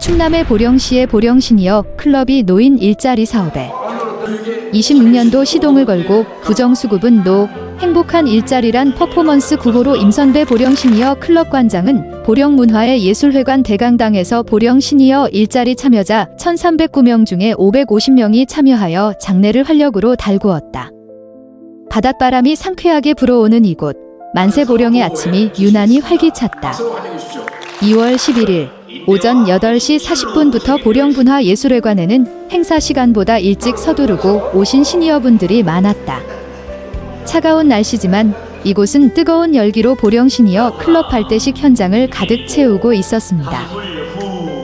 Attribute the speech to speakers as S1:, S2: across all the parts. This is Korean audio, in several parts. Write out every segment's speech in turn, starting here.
S1: 충남의 보령시의 보령시니어 클럽이 노인 일자리 사업에 26년도 시동을 걸고 부정수급은 노 행복한 일자리란 퍼포먼스 구호로 임선배 보령시니어 클럽 관장은 보령문화의 예술회관 대강당에서 보령시니어 일자리 참여자 1309명 중에 550명이 참여하여 장례를 활력으로 달구었다. 바닷바람이 상쾌하게 불어오는 이곳 만세 보령의 아침이 유난히 활기찼다. 2월 11일 오전 8시 40분부터 보령문화예술회관에는 행사 시간보다 일찍 서두르고 오신 시니어분들이 많았다. 차가운 날씨지만 이곳은 뜨거운 열기로 보령 시니어 클럽 발대식 현장을 가득 채우고 있었습니다.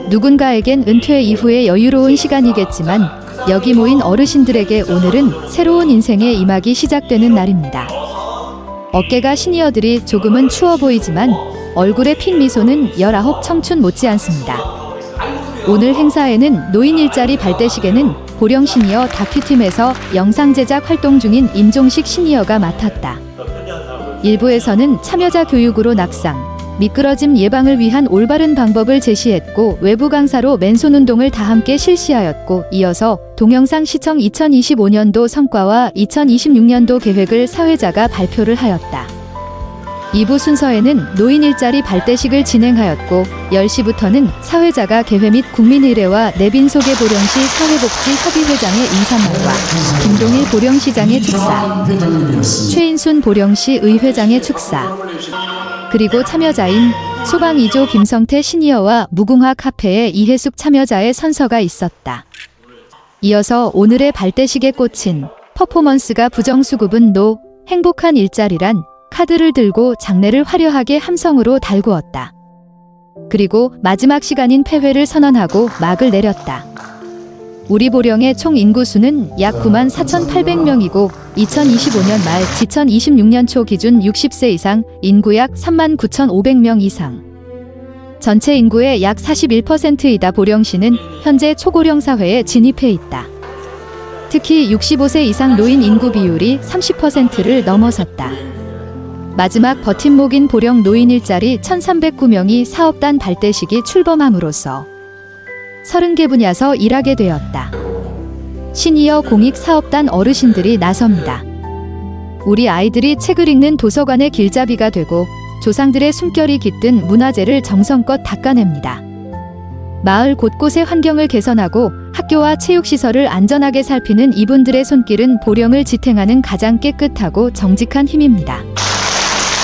S1: 누군가에겐 은퇴 이후의 여유로운 시간이겠지만 여기 모인 어르신들에게 오늘은 새로운 인생의 이막이 시작되는 날입니다. 어깨가 시니어들이 조금은 추워 보이지만 얼굴에 핀 미소는 19 청춘 못지않습니다. 오늘 행사에는 노인 일자리 발대식에는 보령 시니어 다큐팀에서 영상 제작 활동 중인 임종식 시니어가 맡았다. 일부에서는 참여자 교육으로 낙상, 미끄러짐 예방을 위한 올바른 방법을 제시했고 외부 강사로 맨손 운동을 다 함께 실시하였고 이어서 동영상 시청 2025년도 성과와 2026년도 계획을 사회자가 발표를 하였다. 2부 순서에는 노인 일자리 발대식을 진행하였고 10시부터는 사회자가 개회 및 국민의례와 내빈 소개 보령시 사회복지협의회장의 인사말과 김동일 보령시장의 축사, 최인순 보령시 의회장의 축사, 그리고 참여자인 소방 2조 김성태 시니어와 무궁화 카페의 이해숙 참여자의 선서가 있었다. 이어서 오늘의 발대식에 꽂힌 퍼포먼스가 부정수급은 노 행복한 일자리란 카드를 들고 장례를 화려하게 함성으로 달구었다. 그리고 마지막 시간인 폐회를 선언하고 막을 내렸다. 우리 보령의 총 인구수는 약 9만 4,800명이고 2025년 말 2026년 초 기준 60세 이상 인구 약 3만 9,500명 이상. 전체 인구의 약 41%이다 보령시는 현재 초고령 사회에 진입해 있다. 특히 65세 이상 노인 인구 비율이 30%를 넘어섰다. 마지막 버팀목인 보령 노인 일자리 1309명이 사업단 발대식이 출범함으로써 30개 분야서 일하게 되었다. 시니어 공익 사업단 어르신들이 나섭니다. 우리 아이들이 책을 읽는 도서관의 길잡이가 되고 조상들의 숨결이 깃든 문화재를 정성껏 닦아냅니다. 마을 곳곳의 환경을 개선하고 학교와 체육시설을 안전하게 살피는 이분들의 손길은 보령을 지탱하는 가장 깨끗하고 정직한 힘입니다.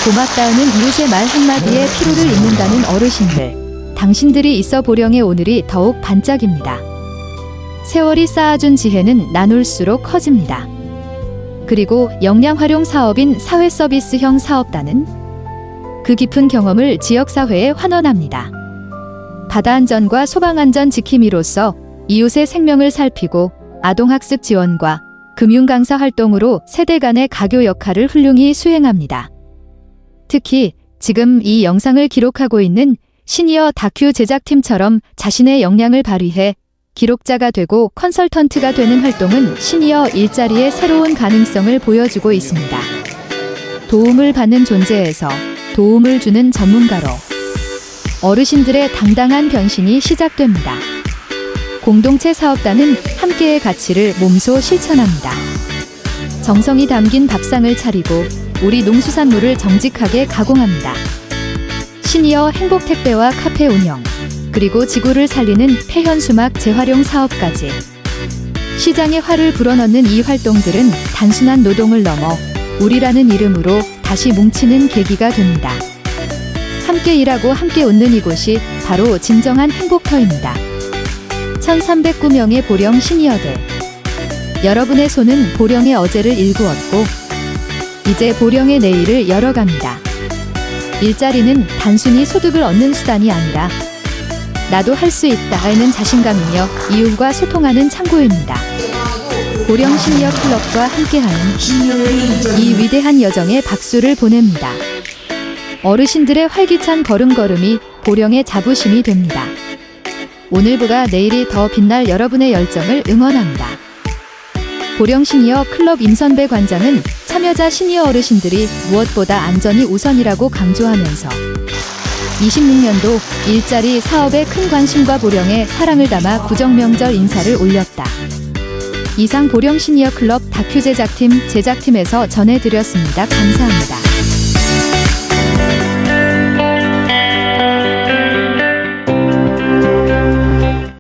S1: 고맙다는 이웃의 말 한마디에 피로를 잊는다는 어르신들. 당신들이 있어 보령의 오늘이 더욱 반짝입니다. 세월이 쌓아준 지혜는 나눌수록 커집니다. 그리고 역량 활용 사업인 사회 서비스형 사업단은 그 깊은 경험을 지역사회에 환원합니다. 바다 안전과 소방 안전 지킴이로서 이웃의 생명을 살피고 아동학습 지원과 금융 강사 활동으로 세대 간의 가교 역할을 훌륭히 수행합니다. 특히 지금 이 영상을 기록하고 있는 시니어 다큐 제작팀처럼 자신의 역량을 발휘해 기록자가 되고 컨설턴트가 되는 활동은 시니어 일자리의 새로운 가능성을 보여주고 있습니다. 도움을 받는 존재에서 도움을 주는 전문가로 어르신들의 당당한 변신이 시작됩니다. 공동체 사업단은 함께의 가치를 몸소 실천합니다. 정성이 담긴 밥상을 차리고 우리 농수산물을 정직하게 가공합니다. 시니어 행복 택배와 카페 운영, 그리고 지구를 살리는 폐현수막 재활용 사업까지. 시장에 활을 불어넣는 이 활동들은 단순한 노동을 넘어 우리라는 이름으로 다시 뭉치는 계기가 됩니다. 함께 일하고 함께 웃는 이곳이 바로 진정한 행복터입니다. 1309명의 보령 시니어들. 여러분의 손은 보령의 어제를 일구었고, 이제 보령의 내일을 열어갑니다. 일자리는 단순히 소득을 얻는 수단이 아니라 나도 할 수 있다는 자신감이며 이웃과 소통하는 창고입니다. 보령 시니어 클럽과 함께하는 이 위대한 여정에 박수를 보냅니다. 어르신들의 활기찬 걸음걸음이 보령의 자부심이 됩니다. 오늘보다 내일이 더 빛날 여러분의 열정을 응원합니다. 보령 시니어 클럽 임선배 관장은 참여자 시니어 어르신들이 무엇보다 안전이 우선이라고 강조하면서 26년도 일자리 사업에 큰 관심과 보령에 사랑을 담아 구정명절 인사를 올렸다. 이상 보령 시니어 클럽 다큐 제작팀 제작팀에서 전해드렸습니다. 감사합니다.